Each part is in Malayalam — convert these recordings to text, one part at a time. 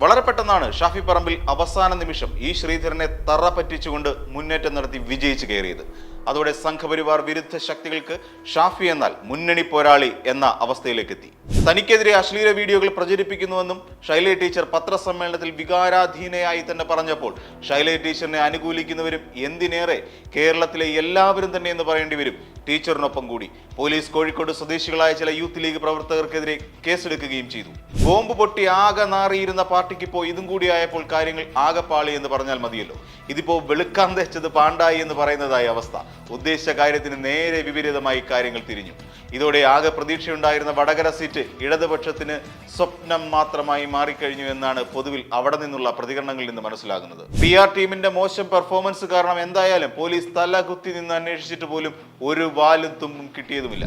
വളരെ പെട്ടെന്നാണ് ഷാഫി പറമ്പിൽ അവസാന നിമിഷം ഈ ശ്രീധരനെ തറ പറ്റിച്ചുകൊണ്ട് മുന്നേറ്റം നടത്തി വിജയിച്ചു കയറിയത്. അതോടെ സംഘപരിവാർ വിരുദ്ധ ശക്തികൾക്ക് ഷാഫി എന്നാൽ മുന്നണി പോരാളി എന്ന അവസ്ഥയിലേക്ക് എത്തി തനിക്കെതിരെ അശ്ലീല വീഡിയോകൾ പ്രചരിപ്പിക്കുന്നുവെന്നും ശൈലേ ടീച്ചർ പത്രസമ്മേളനത്തിൽ വികാരാധീനയായി തന്നെ പറഞ്ഞപ്പോൾ ശൈലേ ടീച്ചറിനെ അനുകൂലിക്കുന്നവരും എന്തിനേറെ കേരളത്തിലെ എല്ലാവരും തന്നെ എന്ന് പറയേണ്ടി വരും ടീച്ചറിനൊപ്പം കൂടി. പോലീസ് കോഴിക്കോട് സ്വദേശികളായ ചില യൂത്ത് ലീഗ് പ്രവർത്തകർക്കെതിരെ കേസെടുക്കുകയും ചെയ്തു. ബോംബ് പൊട്ടി ആകെ നാറിയിരുന്ന പാർട്ടിക്ക് ഇപ്പോൾ ഇതും കൂടി ആയപ്പോൾ കാര്യങ്ങൾ പാളി എന്ന് പറഞ്ഞാൽ മതിയല്ലോ. ഇതിപ്പോൾ വെളുക്കാൻ തെച്ചത് പാണ്ടായി എന്ന് പറയുന്നതായ അവസ്ഥ. ഉദ്ദേശിച്ച കാര്യത്തിന് നേരെ വിപരീതമായി കാര്യങ്ങൾ തിരിഞ്ഞു. ഇതോടെ ആകെ പ്രതീക്ഷയുണ്ടായിരുന്ന വടകര സീറ്റ് ഇടതുപക്ഷത്തിന് സ്വപ്നം മാത്രമായി മാറിക്കഴിഞ്ഞു എന്നാണ് പൊതുവിൽ അവിടെ നിന്നുള്ള പ്രതികരണങ്ങളിൽ നിന്ന് മനസ്സിലാകുന്നത്. പി ആർ ടീമിന്റെ മോശം പെർഫോമൻസ് കാരണം എന്തായാലും പോലീസ് തല കുത്തി നിന്ന് അന്വേഷിച്ചിട്ട് പോലും ഒരു വാലും തുമ്പും കിട്ടിയതുമില്ല.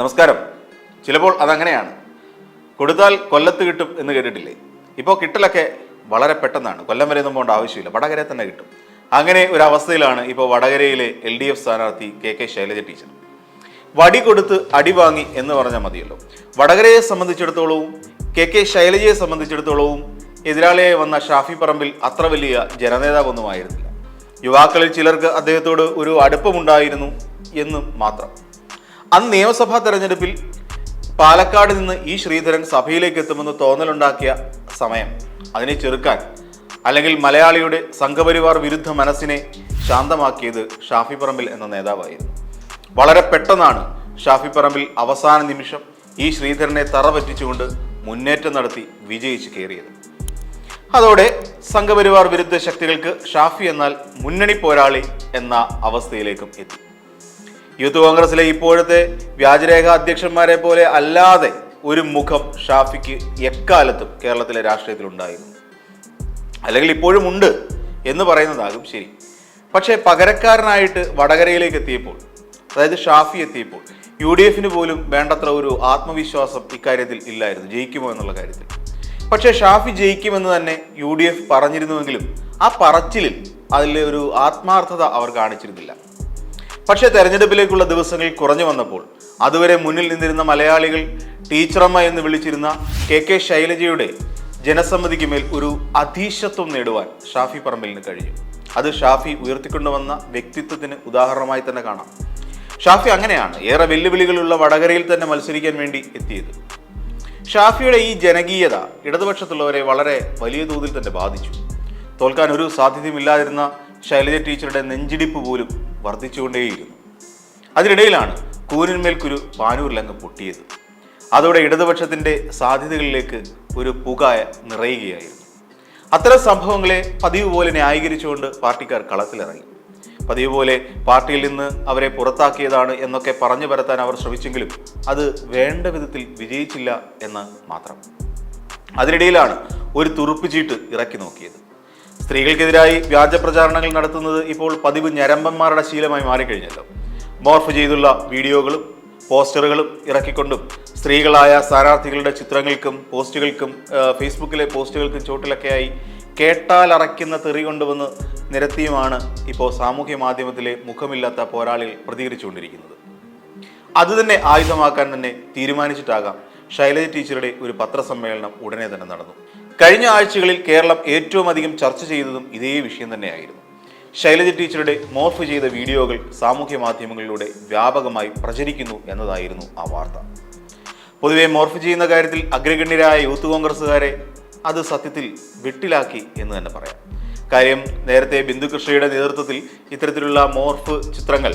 നമസ്കാരം. ചിലപ്പോൾ അതങ്ങനെയാണ്. കൊടുത്താൽ കൊല്ലത്ത് കിട്ടും എന്ന് കേട്ടിട്ടില്ലേ? ഇപ്പോൾ കിട്ടലൊക്കെ വളരെ പെട്ടെന്നാണ്. കൊല്ലം വരെ ഒന്നും പോകേണ്ട ആവശ്യമില്ല. വടകരയെ തന്നെ കിട്ടും. അങ്ങനെ ഒരു അവസ്ഥയിലാണ് ഇപ്പോൾ വടകരയിലെ എൽ ഡി എഫ് സ്ഥാനാർത്ഥി കെ കെ ശൈലജ ടീച്ചർ. വടി കൊടുത്ത് അടിവാങ്ങി എന്ന് പറഞ്ഞാൽ മതിയല്ലോ. വടകരയെ സംബന്ധിച്ചിടത്തോളവും കെ കെ ശൈലജയെ സംബന്ധിച്ചിടത്തോളവും എതിരാളിയായി വന്ന ഷാഫി പറമ്പിൽ അത്ര വലിയ ജനനേതാവൊന്നും ആയിരുന്നില്ല യുവാക്കളിൽ ചിലർക്ക് അദ്ദേഹത്തോട് ഒരു അടുപ്പമുണ്ടായിരുന്നു എന്ന് മാത്രം. അന്ന് നിയമസഭാ തെരഞ്ഞെടുപ്പിൽ പാലക്കാട് നിന്ന് ഈ ശ്രീധരൻ സഭയിലേക്ക് എത്തുമെന്ന് തോന്നലുണ്ടാക്കിയ സമയം. അതിനെ ചെറുക്കാൻ അല്ലെങ്കിൽ മലയാളിയുടെ സംഘപരിവാർ വിരുദ്ധ മനസ്സിനെ ശാന്തമാക്കിയത് ഷാഫി പറമ്പിൽ എന്ന നേതാവായിരുന്നു. വളരെ പെട്ടെന്നാണ് ഷാഫി പറമ്പിൽ അവസാന നിമിഷം ഈ ശ്രീധരനെ തറ പറ്റിച്ചുകൊണ്ട് മുന്നേറ്റം നടത്തി വിജയിച്ച് കയറിയത്. അതോടെ സംഘപരിവാർ വിരുദ്ധ ശക്തികൾക്ക് ഷാഫി എന്നാൽ മുന്നണി പോരാളി എന്ന അവസ്ഥയിലേക്കും എത്തി. യൂത്ത് കോൺഗ്രസിലെ ഇപ്പോഴത്തെ വ്യാജരേഖ അധ്യക്ഷന്മാരെ പോലെ അല്ലാതെ ഒരു മുഖം ഷാഫിക്ക് എക്കാലത്തും കേരളത്തിലെ രാഷ്ട്രീയത്തിൽ ഉണ്ടായിരുന്നു. അല്ലെങ്കിൽ ഇപ്പോഴും ഉണ്ട് എന്ന് പറയുന്നതാകും ശരി. പക്ഷേ പകരക്കാരനായിട്ട് വടകരയിലേക്ക് എത്തിയപ്പോൾ അതായത് ഷാഫി എത്തിയപ്പോൾ യു ഡി എഫിന് പോലും വേണ്ടത്ര ഒരു ആത്മവിശ്വാസം ഇക്കാര്യത്തിൽ ഇല്ലായിരുന്നു. ജയിക്കുമോ എന്നുള്ള കാര്യത്തിൽ. പക്ഷേ ഷാഫി ജയിക്കുമെന്ന് തന്നെ യു ഡി എഫ് പറഞ്ഞിരുന്നുവെങ്കിലും ആ പറച്ചിലിൽ അതിൽ ഒരു ആത്മാർത്ഥത അവർ കാണിച്ചിരുന്നില്ല. പക്ഷേ തെരഞ്ഞെടുപ്പിലേക്കുള്ള ദിവസങ്ങൾ കുറഞ്ഞു വന്നപ്പോൾ അതുവരെ മുന്നിൽ നിന്നിരുന്ന മലയാളികൾ ടീച്ചറമ്മ എന്ന് വിളിച്ചിരുന്ന കെ കെ ശൈലജയുടെ ജനസമ്മതിക്ക് മേൽ ഒരു അധീശത്വം നേടുവാൻ ഷാഫി പറമ്പലിന് കഴിഞ്ഞു. അത് ഷാഫി ഉയർത്തിക്കൊണ്ടുവന്ന വ്യക്തിത്വത്തിന് ഉദാഹരണമായി തന്നെ കാണാം. ഷാഫി അങ്ങനെയാണ് ഏറെ വെല്ലുവിളികളുള്ള വടകരയിൽ തന്നെ മത്സരിക്കാൻ വേണ്ടി എത്തിയത്. ഷാഫിയുടെ ഈ ജനകീയത ഇടതുപക്ഷത്തുള്ളവരെ വളരെ വലിയ തോതിൽ തന്നെ ബാധിച്ചു. തോൽക്കാൻ ഒരു സാധ്യതയുമില്ലാതിരുന്ന ശൈലജ ടീച്ചറുടെ നെഞ്ചിടിപ്പ് പോലും വർദ്ധിച്ചുകൊണ്ടേയിരുന്നു. അതിനിടയിലാണ് കൂനിന്മേൽക്കൊരു പാനൂരിലങ്ങ് പൊട്ടിയത്. അതോടെ ഇടതുപക്ഷത്തിന്റെ സാധ്യതകളിലേക്ക് ഒരു പുക നിറയുകയായിരുന്നു. അത്തരം സംഭവങ്ങളെ പതിവ് പോലെ ന്യായീകരിച്ചുകൊണ്ട് പാർട്ടിക്കാർ കളത്തിലിറങ്ങി. പതിവ് പോലെ പാർട്ടിയിൽ നിന്ന് അവരെ പുറത്താക്കിയതാണ് എന്നൊക്കെ പറഞ്ഞു പരത്താൻ അവർ ശ്രമിച്ചെങ്കിലും അത് വേണ്ട വിധത്തിൽ വിജയിച്ചില്ല എന്ന് മാത്രം. അതിനിടയിലാണ് ഒരു തുറുപ്പ് ചീട്ട് ഇറക്കി നോക്കിയത്. സ്ത്രീകൾക്കെതിരായി വ്യാജ പ്രചാരണങ്ങൾ നടത്തുന്നത് ഇപ്പോൾ പതിവ് ഞരമ്പന്മാരുടെ ശീലമായി മാറിക്കഴിഞ്ഞല്ലോ. മോർഫ് ചെയ്തുള്ള വീഡിയോകളും പോസ്റ്ററുകളും ഇറക്കിക്കൊണ്ടും സ്ത്രീകളായ സ്ഥാനാർത്ഥികളുടെ ചിത്രങ്ങൾക്കും പോസ്റ്റുകൾക്കും ഫേസ്ബുക്കിലെ പോസ്റ്റുകൾക്കും ചോട്ടിലൊക്കെയായി കേട്ടാൽ അറയ്ക്കുന്ന തെറി കൊണ്ടുവന്ന് നിരത്തിയുമാണ് ഇപ്പോൾ സാമൂഹ്യ മാധ്യമത്തിലെ മുഖമില്ലാത്ത പോരാളികൾ പ്രതികരിച്ചുകൊണ്ടിരിക്കുന്നത്. അത് തന്നെ ആയുധമാക്കാൻ തന്നെ തീരുമാനിച്ചിട്ടാകാം ശൈലജ ടീച്ചറുടെ ഒരു പത്രസമ്മേളനം ഉടനെ തന്നെ നടന്നു. കഴിഞ്ഞ ആഴ്ചകളിൽ കേരളം ഏറ്റവും അധികം ചർച്ച ചെയ്തതും ഇതേ വിഷയം തന്നെയായിരുന്നു. ശൈലജ ടീച്ചറുടെ മോർഫ് ചെയ്ത വീഡിയോകൾ സാമൂഹ്യ മാധ്യമങ്ങളിലൂടെ വ്യാപകമായി പ്രചരിക്കുന്നു എന്നതായിരുന്നു ആ വാർത്ത. പൊതുവെ മോർഫ് ചെയ്യുന്ന കാര്യത്തിൽ അഗ്രഗണ്യരായ യൂത്ത് കോൺഗ്രസ്സുകാരെ അത് സത്യത്തിൽ വെട്ടിലാക്കി എന്ന് തന്നെ പറയാം. കാര്യം നേരത്തെ ബിന്ദുകൃഷ്ണയുടെ നേതൃത്വത്തിൽ ഇത്തരത്തിലുള്ള മോർഫ് ചിത്രങ്ങൾ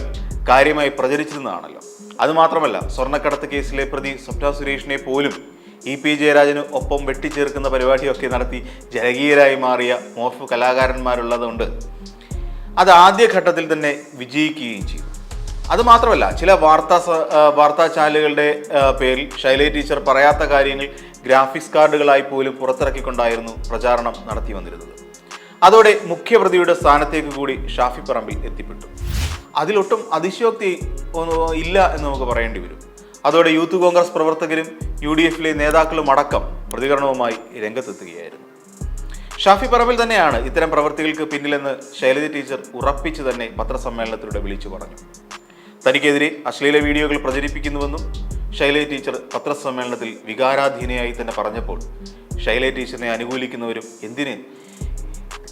കാര്യമായി പ്രചരിച്ചിരുന്നതാണല്ലോ. അതുമാത്രമല്ല സ്വർണക്കടത്ത് കേസിലെ പ്രതി സ്വപ്ന സുരേഷിനെ പോലും ഇ പി ജയരാജന് ഒപ്പം വെട്ടിച്ചേർക്കുന്ന പരിപാടിയൊക്കെ നടത്തി ജനകീയരായി മാറിയ മോർഫ് കലാകാരന്മാരുള്ളതുകൊണ്ട് അത് ആദ്യഘട്ടത്തിൽ തന്നെ വിജയിക്കുകയും ചെയ്തു. അതുമാത്രമല്ല ചില വാർത്താ വാർത്താ ചാനലുകളുടെ പേരിൽ ശൈലേ ടീച്ചർ പറയാത്ത കാര്യങ്ങൾ ഗ്രാഫിക്സ് കാർഡുകളായി പോലും പുറത്തിറക്കിക്കൊണ്ടായിരുന്നു പ്രചാരണം നടത്തി വന്നിരുന്നത്. അതോടെ മുഖ്യപ്രതിയുടെ സ്ഥാനത്തേക്ക് കൂടി ഷാഫി പറമ്പിൽ എത്തിപ്പെട്ടു. അതിലൊട്ടും അതിശയോക്തി ഇല്ല എന്ന് നമുക്ക് പറയേണ്ടി വരും. അതോടെ യൂത്ത് കോൺഗ്രസ് പ്രവർത്തകരും യു ഡി എഫിലെ നേതാക്കളും അടക്കം പ്രതികരണവുമായി രംഗത്തെത്തുകയായിരുന്നു. ഷാഫി പറമ്പിൽ തന്നെയാണ് ഇത്തരം പ്രവൃത്തികൾക്ക് പിന്നിലെന്ന് ശൈലജ ടീച്ചർ ഉറപ്പിച്ചു തന്നെ പത്രസമ്മേളനത്തിലൂടെ വിളിച്ചു പറഞ്ഞു. തനിക്കെതിരെ അശ്ലീല വീഡിയോകൾ പ്രചരിപ്പിക്കുന്നുവെന്നും ശൈലജ ടീച്ചർ പത്രസമ്മേളനത്തിൽ വികാരാധീനയായി തന്നെ പറഞ്ഞപ്പോൾ ശൈലേ ടീച്ചറിനെ അനുകൂലിക്കുന്നവരും എന്തിന്?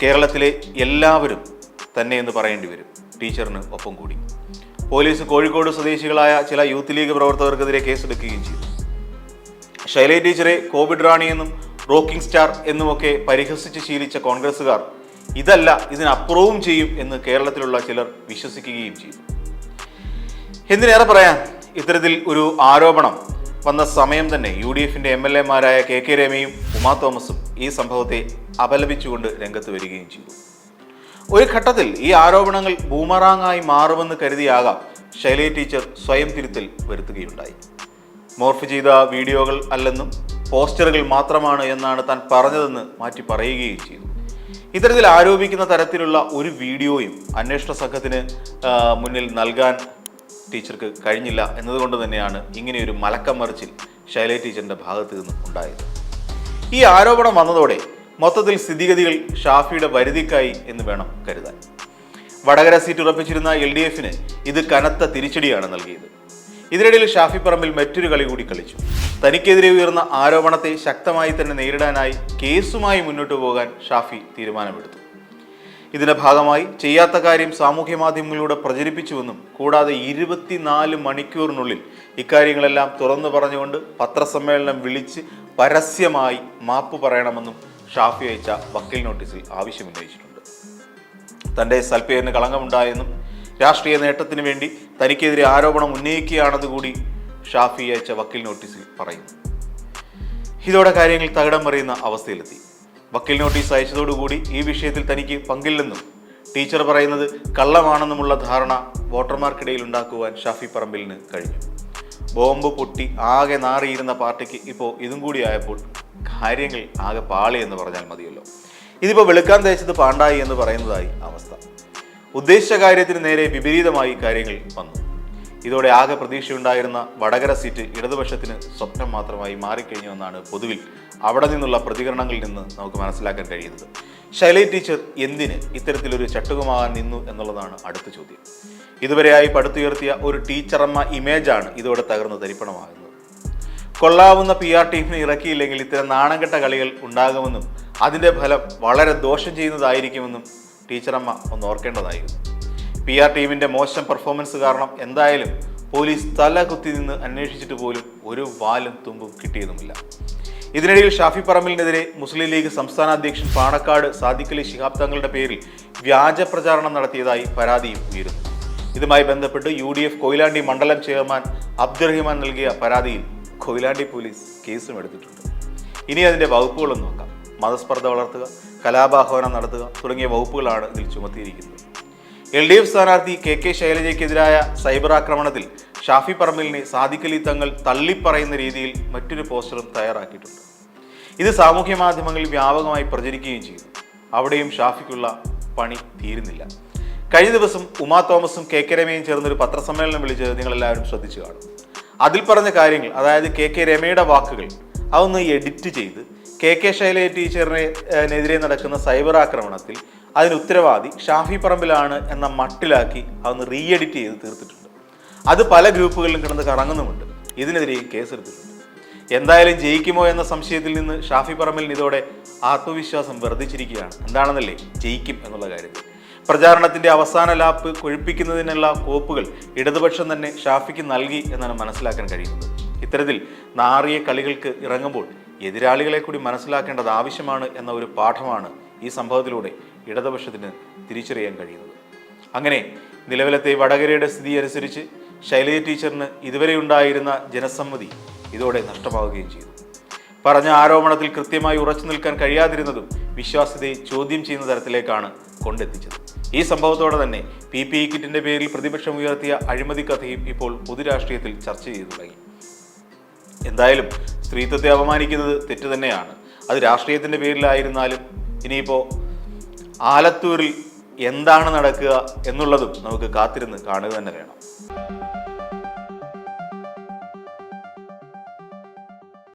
കേരളത്തിലെ എല്ലാവരും തന്നെ എന്ന് പറയേണ്ടി വരും ടീച്ചറിന് ഒപ്പം കൂടി. പോലീസ് കോഴിക്കോട് സ്വദേശികളായ ചില യൂത്ത് ലീഗ് പ്രവർത്തകർക്കെതിരെ കേസെടുക്കുകയും ചെയ്തു. ശൈലേ ടീച്ചറെ കോവിഡ് റാണി എന്നും റോക്കിംഗ് സ്റ്റാർ എന്നുമൊക്കെ പരിഹസിച്ച് ശീലിച്ച കോൺഗ്രസ്സുകാർ ഇതല്ല ഇതിനപ്പുറവും ചെയ്യും എന്ന് കേരളത്തിലുള്ള ചിലർ വിശ്വസിക്കുകയും ചെയ്തു. എന്തിനേറെ പറയാൻ? ഇത്തരത്തിൽ ഒരു ആരോപണം വന്ന സമയം തന്നെ യു ഡി എഫിന്റെ എം എൽ എമാരായ കെ കെ രമയും ഉമാ തോമസും ഈ സംഭവത്തെ അപലപിച്ചുകൊണ്ട് രംഗത്ത് വരികയും ചെയ്തു. ഒരു ഘട്ടത്തിൽ ഈ ആരോപണങ്ങൾ ബൂമറാങ്ങായി മാറുമെന്ന് കരുതിയാകാം ശൈലേ ടീച്ചർ സ്വയം തിരുത്തൽ വരുത്തുകയുണ്ടായി. മോർഫ് ചെയ്ത വീഡിയോകൾ അല്ലെന്നും പോസ്റ്ററുകൾ മാത്രമാണ് എന്നാണ് താൻ പറഞ്ഞതെന്ന് മാറ്റി പറയുകയും ചെയ്തു. ഇത്തരത്തിൽ ആരോപിക്കുന്ന തരത്തിലുള്ള ഒരു വീഡിയോയും അന്വേഷണ സംഘത്തിന് മുന്നിൽ നൽകാൻ ടീച്ചർക്ക് കഴിഞ്ഞില്ല എന്നതുകൊണ്ട് തന്നെയാണ് ഇങ്ങനെയൊരു മലക്കം മറിച്ചിൽ ടീച്ചറിന്റെ ഭാഗത്ത് നിന്നും ഉണ്ടായത്. ഈ ആരോപണം വന്നതോടെ മൊത്തത്തിൽ സ്ഥിതിഗതികൾ ഷാഫിയുടെ വരുതിക്കായി എന്ന് വേണം കരുതാൻ. വടകര സീറ്റ് ഉറപ്പിച്ചിരുന്ന എൽ ഡി എഫിന് ഇത് കനത്ത തിരിച്ചടിയാണ് നൽകിയത്. ഇതിനിടയിൽ ഷാഫി പറമ്പിൽ മറ്റൊരു കളി കൂടി കളിച്ചു. തനിക്കെതിരെ ഉയർന്ന ആരോപണത്തെ ശക്തമായി തന്നെ നേരിടാനായി കേസുമായി മുന്നോട്ട് പോകാൻ ഷാഫി തീരുമാനമെടുത്തു. ഇതിന്റെ ഭാഗമായി ചെയ്യാത്ത കാര്യം സാമൂഹ്യ മാധ്യമങ്ങളിലൂടെ പ്രചരിപ്പിച്ചുവെന്നും കൂടാതെ ഇരുപത്തിനാല് മണിക്കൂറിനുള്ളിൽ ഇക്കാര്യങ്ങളെല്ലാം തുറന്നു പറഞ്ഞുകൊണ്ട് പത്രസമ്മേളനം വിളിച്ച് പരസ്യമായി മാപ്പ് പറയണമെന്നും ഷാഫി അയച്ച വക്കീൽ നോട്ടീസിൽ ആവശ്യമുന്നയിച്ചിട്ടുണ്ട്. തന്റെ സൽപ്പേരിന് കളങ്കമുണ്ടായെന്നും രാഷ്ട്രീയ നേട്ടത്തിന് വേണ്ടി തനിക്കെതിരെ ആരോപണം ഉന്നയിക്കുകയാണെന്ന് കൂടി ഷാഫി അയച്ച വക്കീൽ നോട്ടീസിൽ പറയുന്നു. ഇതോടെ കാര്യങ്ങൾ തകിടം മറിയുന്ന അവസ്ഥയിലെത്തി. വക്കീൽ നോട്ടീസ് അയച്ചതോടുകൂടി ഈ വിഷയത്തിൽ തനിക്ക് പങ്കില്ലെന്നും ടീച്ചർ പറയുന്നത് കള്ളമാണെന്നുമുള്ള ധാരണ വോട്ടർമാർക്കിടയിൽ ഉണ്ടാക്കുവാൻ ഷാഫി പറമ്പിലിന് കഴിഞ്ഞു. ബോംബ് പൊട്ടി ആകെ നാറിയിരുന്ന പാർട്ടിക്ക് ഇപ്പോൾ ഇതും കൂടി ആയപ്പോൾ കാര്യങ്ങൾ ആകെ പാളി എന്ന് പറഞ്ഞാൽ മതിയല്ലോ. ഇതിപ്പോൾ വെളുക്കാൻ തേച്ചത് പാണ്ടായി എന്ന് പറയുന്നതായി അവസ്ഥ. ഉദ്ദേശിച്ച കാര്യത്തിന് നേരെ വിപരീതമായി കാര്യങ്ങൾ വന്നു. ഇതോടെ ആകെ പ്രതീക്ഷയുണ്ടായിരുന്ന വടകര സീറ്റ് ഇടതുപക്ഷത്തിന് സ്വപ്നം മാത്രമായി മാറിക്കഴിഞ്ഞുവെന്നാണ് പൊതുവിൽ അവിടെ നിന്നുള്ള പ്രതികരണങ്ങളിൽ നിന്ന് നമുക്ക് മനസ്സിലാക്കാൻ കഴിയുന്നത്. ശൈലജ ടീച്ചർ എന്തിന് ഇത്തരത്തിലൊരു ചട്ടുകമാകാൻ നിന്നു എന്നുള്ളതാണ് അടുത്ത ചോദ്യം. ഇതുവരെയായി പടുത്തുയർത്തിയ ഒരു ടീച്ചറമ്മ ഇമേജാണ് ഇതോടെ തകർന്ന് തരിപ്പണമാകുന്നത്. കൊള്ളാവുന്ന പി ആർ ടീമിനെ ഇറക്കിയില്ലെങ്കിൽ ഇത്തരം നാണംകെട്ട കളികൾ ഉണ്ടാകുമെന്നും അതിന്റെ ഫലം വളരെ ദോഷം ചെയ്യുന്നതായിരിക്കുമെന്നും ടീച്ചറമ്മ ഒന്ന് ഓർക്കേണ്ടതായിരുന്നു. പി ആർ ടീമിന്റെ മോശം പെർഫോമൻസ് കാരണം എന്തായാലും പോലീസ് തല കുത്തി നിന്ന് അന്വേഷിച്ചിട്ട് പോലും ഒരു വാലും തുമ്പും കിട്ടിയതുമില്ല. ഇതിനിടയിൽ ഷാഫി പറമ്പിലിനെതിരെ മുസ്ലിം ലീഗ് സംസ്ഥാന അധ്യക്ഷൻ പാണക്കാട് സാദിഖലി ശിഹാബ് തങ്ങളുടെ പേരിൽ വ്യാജ പ്രചാരണം നടത്തിയതായി പരാതിയും ഉയരുന്നു. ഇതുമായി ബന്ധപ്പെട്ട് യു ഡി എഫ് കൊയിലാണ്ടി മണ്ഡലം ചെയർമാൻ അബ്ദുറഹിമാൻ നൽകിയ പരാതിയിൽ കൊയിലാണ്ടി പോലീസ് കേസും എടുത്തിട്ടുണ്ട്. ഇനി അതിന്റെ വകുപ്പുകളും നോക്കാം. മതസ്പർദ്ധ വളർത്തുക കലാപാഹ്വാനം നടത്തുക തുടങ്ങിയ വകുപ്പുകളാണ് ഇതിൽ ചുമത്തിയിരിക്കുന്നത്. എൽ ഡി എഫ് സ്ഥാനാർത്ഥി കെ കെ ശൈലജയ്ക്കെതിരായ സൈബർ ആക്രമണത്തിൽ ഷാഫി പറമ്പിലിനെ സാദിഖലി തങ്ങൾ തള്ളിപ്പറയുന്ന രീതിയിൽ മറ്റൊരു പോസ്റ്ററും തയ്യാറാക്കിയിട്ടുണ്ട്. ഇത് സാമൂഹ്യ മാധ്യമങ്ങളിൽ വ്യാപകമായി പ്രചരിക്കുകയും ചെയ്തു. അവിടെയും ഷാഫിക്കുള്ള പണി തീരുന്നില്ല. കഴിഞ്ഞ ദിവസം ഉമാ തോമസും കെ കെ രമയും ചേർന്നൊരു പത്രസമ്മേളനം വിളിച്ചത് നിങ്ങളെല്ലാവരും ശ്രദ്ധിച്ചു കാണും. അതിൽ പറഞ്ഞ കാര്യങ്ങൾ അതായത് കെ കെ രമയുടെ വാക്കുകൾ അതൊന്ന് എഡിറ്റ് ചെയ്ത് കെ കെ ശൈലജ ടീച്ചറിനെതിരെ നടക്കുന്ന സൈബർ ആക്രമണത്തിൽ അതിന് ഉത്തരവാദി ഷാഫി പറമ്പിലാണ് എന്ന മട്ടിലാക്കി അതൊന്ന് റീ എഡിറ്റ് ചെയ്ത് തീർത്തിട്ടുണ്ട്. അത് പല ഗ്രൂപ്പുകളിലും കിടന്ന് കറങ്ങുന്നുമുണ്ട്. ഇതിനെതിരെയും കേസെടുത്തിട്ടുണ്ട് എന്തായാലും ജയിക്കുമോ എന്ന സംശയത്തിൽ നിന്ന് ഷാഫി പറമ്പിൽ ഇതോടെ ആത്മവിശ്വാസം വർദ്ധിച്ചിരിക്കുകയാണ്. എന്താണെന്നല്ലേ? ജയിക്കും എന്നുള്ള കാര്യത്തിൽ പ്രചാരണത്തിന്റെ അവസാന ലാപ്പ് കൊഴിപ്പിക്കുന്നതിനുള്ള കോപ്പുകൾ ഇടതുപക്ഷം തന്നെ ഷാഫിക്ക് നൽകി എന്നാണ് മനസ്സിലാക്കാൻ കഴിയുന്നത്. ഇത്തരത്തിൽ നാറിയ കളികൾക്ക് ഇറങ്ങുമ്പോൾ എതിരാളികളെ കൂടി മനസ്സിലാക്കേണ്ടത് ആവശ്യമാണ് എന്ന ഒരു പാഠമാണ് ഈ സംഭവത്തിലൂടെ ഇടതുപക്ഷത്തിന് തിരിച്ചറിയാൻ കഴിയുന്നത്. അങ്ങനെ നിലവിലത്തെ വടകരയുടെ സ്ഥിതി അനുസരിച്ച് ശൈലജ ടീച്ചറിന് ഇതുവരെ ഉണ്ടായിരുന്ന ജനസമ്മതി ഇതോടെ നഷ്ടമാവുകയും ചെയ്തു. പറഞ്ഞ ആരോപണത്തിൽ കൃത്യമായി ഉറച്ചു നിൽക്കാൻ കഴിയാതിരുന്നതും വിശ്വാസ്യതയെ ചോദ്യം ചെയ്യുന്ന തരത്തിലേക്കാണ് കൊണ്ടെത്തിച്ചത്. ഈ സംഭവത്തോടെ തന്നെ പി പി ഇ കിറ്റിന്റെ പേരിൽ പ്രതിപക്ഷം ഉയർത്തിയ അഴിമതി കഥയും ഇപ്പോൾ പൊതുരാഷ്ട്രീയത്തിൽ ചർച്ച ചെയ്തു തുടങ്ങി. എന്തായാലും സ്ത്രീത്വത്തെ അപമാനിക്കുന്നത് തെറ്റ് തന്നെയാണ്. അത് രാഷ്ട്രീയത്തിന്റെ പേരിലായിരുന്നാലും ഇനിയിപ്പോൾ ആലത്തൂരിൽ എന്താണ് നടക്കുക എന്നുള്ളതും നമുക്ക് കാത്തിരുന്ന് കാണുക തന്നെ വേണം.